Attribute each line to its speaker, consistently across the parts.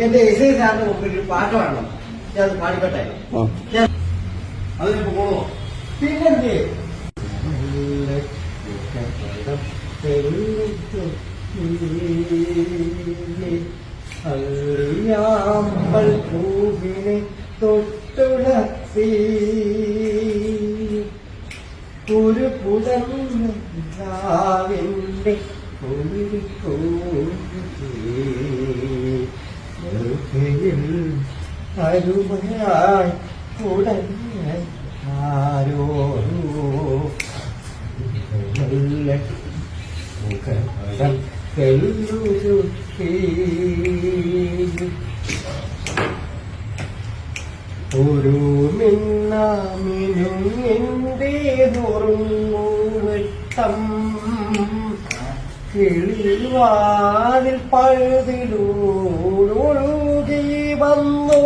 Speaker 1: എന്റെ ഇസൈ സാറിന്റെ മുമ്പിൽ ഒരു പാട്ട് വേണം ഞാൻ അത് പാടിക്കട്ടെ
Speaker 2: അതിനിപ്പോ പോണോ
Speaker 1: പിന്നെ അറിയാമ്പൽ പൂവിനെ തൊട്ടുണർത്തി. ഒരു പുടന്നാവിന്റെ അരുമയായി ഉടഞ്ഞ ആരോ നല്ല മുഖപടം തെല്ലുരുക്കി ഒരു മിന്നാമിനും എന്റെ നുറുങ്ങുവട്ടം കിളിവാതിൽ പഴുതിലൂടൊഴുകി വന്നു.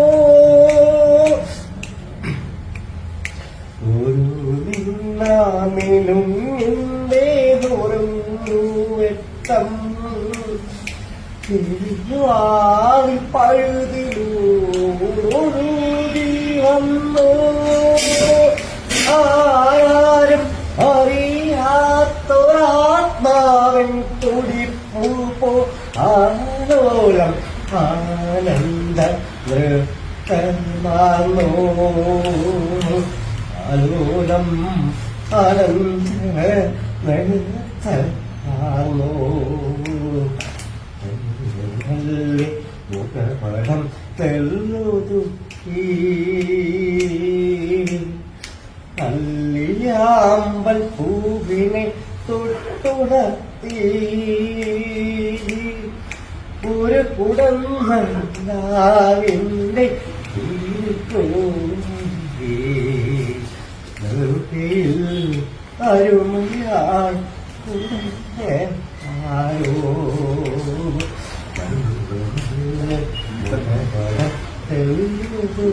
Speaker 1: ഒരു മിന്നാമിനും എന്റെ നുറുങ്ങുവട്ടം കിളിവാതിൽ പഴുതിലൂടൊഴുകി വന്നു ആരും അറിയാത്തൊരാത്മാവൻ തുടിപ്പൂ പോ ആനന്ദ നൃത്തമാർന്നു ആലോലം ആനന്ദ അല്ലിയാമ്പൽ പൂവിനെ തൊട്ടുണർത്തി ഒരു കുടം മല്ലാവിന്റെ അരുമയായി കുടത്തെ ആരോ തെളിവ്